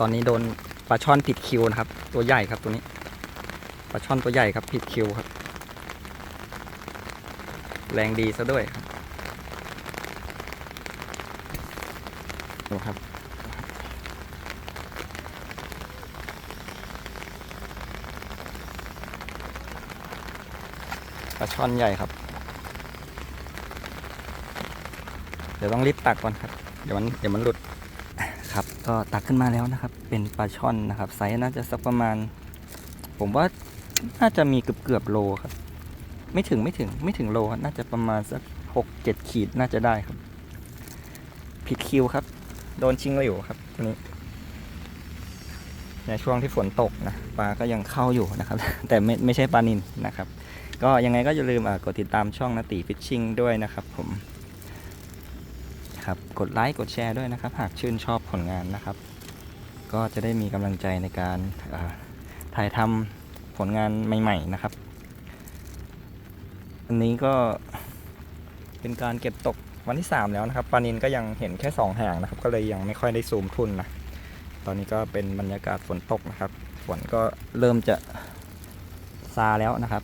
ตอนนี้โดนปลาช่อนผิดคิวนะครับ ตัวใหญ่ครับตัวนี้ปลาช่อนตัวใหญ่ครับผิดคิวครับ แรงดีซะด้วยครับดูครับปลาช่อนใหญ่ครับ เดี๋ยวต้องรีบตักก่อนครับ เดี๋ยวมันเดี๋ยวมันหลุด ครับ ก็ตักขึ้นมาแล้วนะครับ เป็นปลาช่อนนะครับ ไซส์น่าจะสักประมาณ ผมว่าน่าจะมีเกือบเกือบโลครับ ไม่ถึงไม่ถึงไม่ถึงโลครับน่าจะประมาณสักหกเจ็ดขีดน่าจะได้ครับ ผิดคิวครับ โดนชิงเหลวครับตัวนี้ในช่วงที่ฝนตกนะปลาก็ยังเข้าอยู่นะครับ แต่ไม่ไม่ใช่ปลานินนะครับ ก็ยังไงก็อย่าลืมกดติดตามช่องนาตีฟิชชิงด้วยนะครับ ผม ครับ กดไลค์กดแชร์ด้วยนะครับ หากชื่นชอบผลงานนะครับ ก็จะได้มีกำลังใจในการาถ่ายทำผลงานใหม่ๆนะครับ อันนี้ก็เป็นการเก็บตกวันที่ 3 แล้วนะครับปลานินก็ยังเห็นแค่2แห่งนะครับ ก็เลยยังไม่ค่อยได้ซูมทุนนะตอนนี้ก็เป็นบรรยากาศฝนตกนะครับ ฝนก็เริ่มจะซาแล้วนะครับ